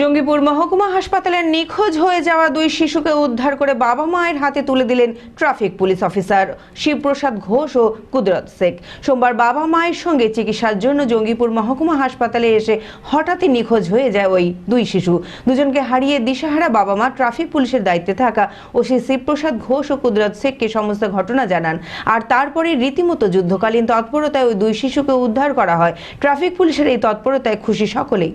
জঙ্গিপুর মহকুমা হাসপাতালে নিখোঁজ হয়ে যাওয়া দুই শিশুকে উদ্ধার করে বাবা মায়ের হাতে তুলে দিলেন traffic police officer Shibprasad Ghosh ও কুদরত শেখ। সোমবার বাবা মায়ের সঙ্গে চিকিৎসার জন্য জঙ্গিপুর মহকুমা হাসপাতালে এসে হঠাৎই নিখোঁজ হয়ে যায় ওই দুই শিশু। দুজনকে হারিয়ে দিশাহারা বাবা মা ট্রাফিক পুলিশের দায়িত্বে থাকা ওসি শিবপ্রসাদ ঘোষ ও কুদরত শেখকে সমস্ত ঘটনা জানান। আর তারপরে রীতিমতো যুদ্ধকালীন তৎপরতায় ওই দুই শিশুকে উদ্ধার করা হয়। ট্রাফিক পুলিশের এই তৎপরতায় খুশি সকলেই।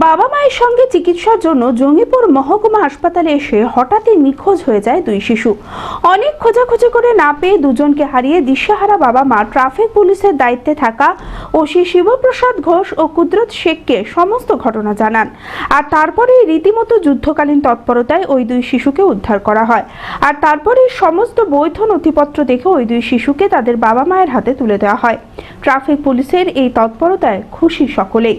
বাবা মায়ের সঙ্গে চিকিৎসার জন্য জঙ্গিপুর মহকুমা হাসপাতালে এসে হঠাৎই নিখোঁজ হয়ে যায় দুই শিশু। অনেক খোঁজাখুঁজি করে না পেয়ে দুজনকে হারিয়ে দিশাহারা বাবা মা ট্রাফিক পুলিশের দায়িত্বে থাকা ওসি শিবপ্রসাদ ঘোষ ও কুদরত শেখকে সমস্ত ঘটনা জানান। আর তারপরেই রীতিমতো যুদ্ধকালীন তৎপরতায় ওই দুই শিশুকে উদ্ধার করা হয়। আর তারপরেই সমস্ত বৈধ নথিপত্র দেখে ওই দুই শিশুকে তাদের বাবা মায়ের হাতে তুলে দেওয়া হয়। ট্রাফিক পুলিশের এই তৎপরতায় খুশি সকলেই।